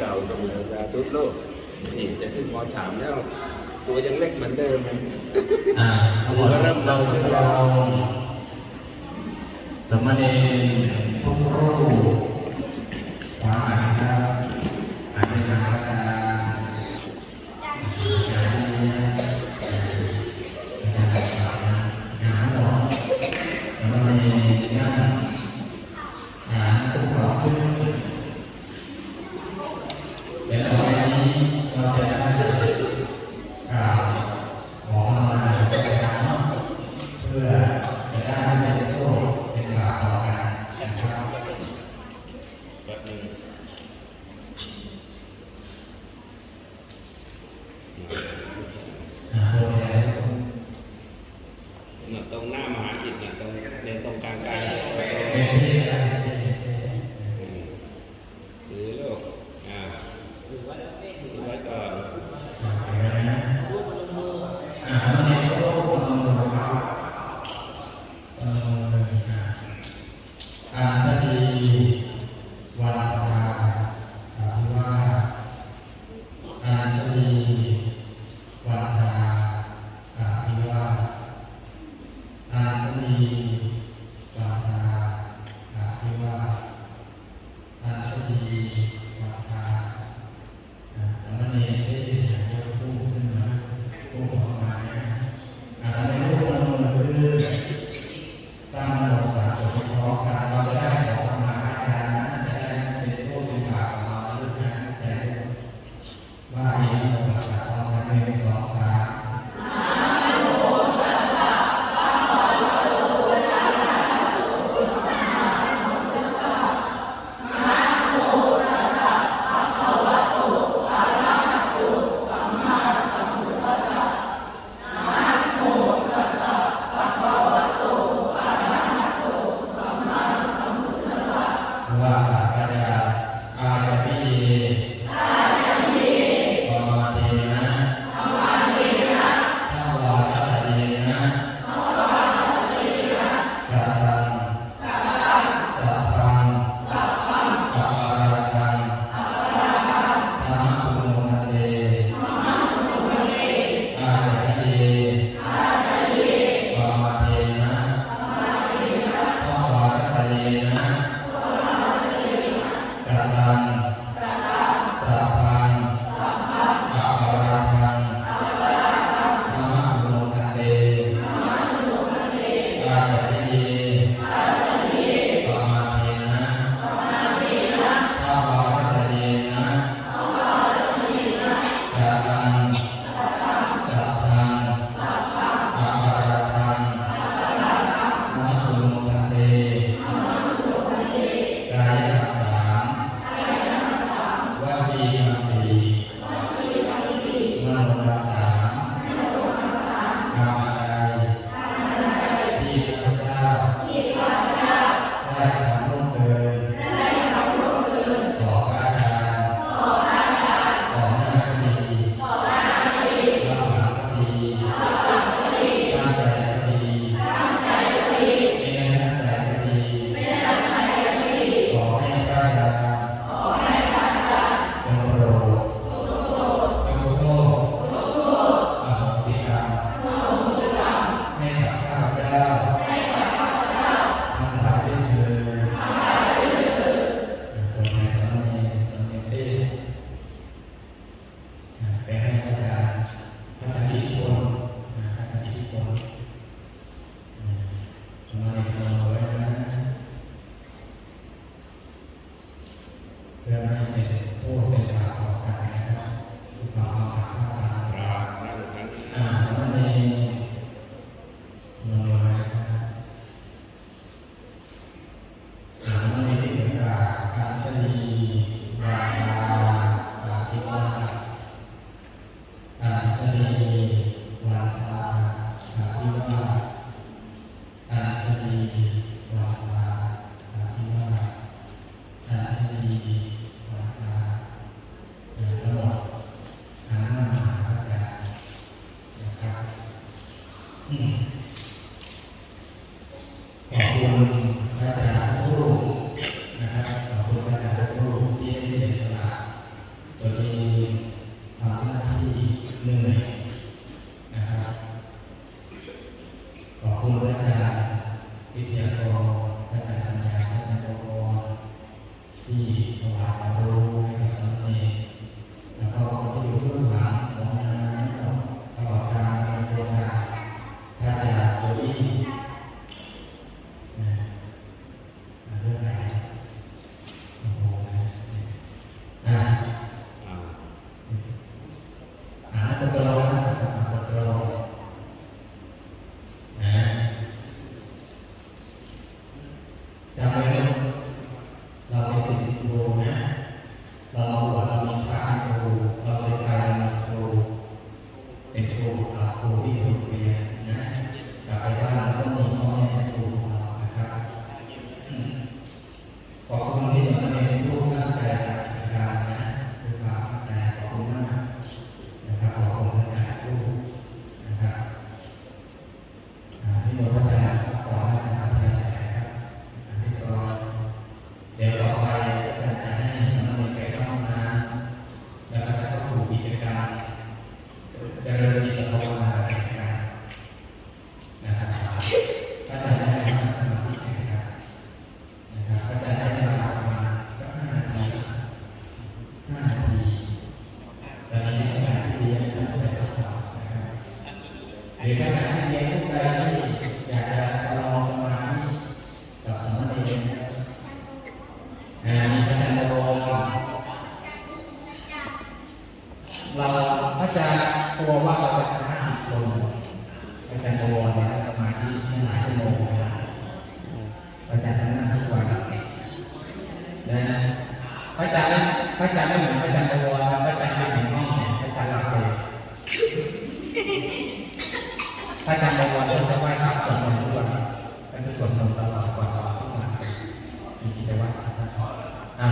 เก่าตรงสาธุโลกนี่จะขึ้นหมอถามแล้วตัวยังเล็กเหมือนเดิมมันอ่าเขาบอกเริ่มเบาขึ้นแล้วสมณีทุกรูปความอ่านครับอันนี้นะครับ嗯。 ได้ตอรงหน้ามหาอิฐเนี่ยตรงในตรงกลางกลางเป็น 嗯。 ตัวว่าเราจะทำห้คนอาจารย์บวรเนี่ยสมาธิให้หลายชั่วโมงนะครับอาจารย์ทำนั่งทุกวันนะพระอาจารย์พระอาจารย์ไม่เหมือนพระอาจารย์บวรพระอาจารย์ไปถึงห้องพระอาจารย์หลับเลยพระอาจารย์บวรเขาจะไหว้พระสวดมนต์ทุกวันเขาจะสวดมนต์ตลอดก่อนนอนทุกวันมีกิจวัตรนะครับอ่า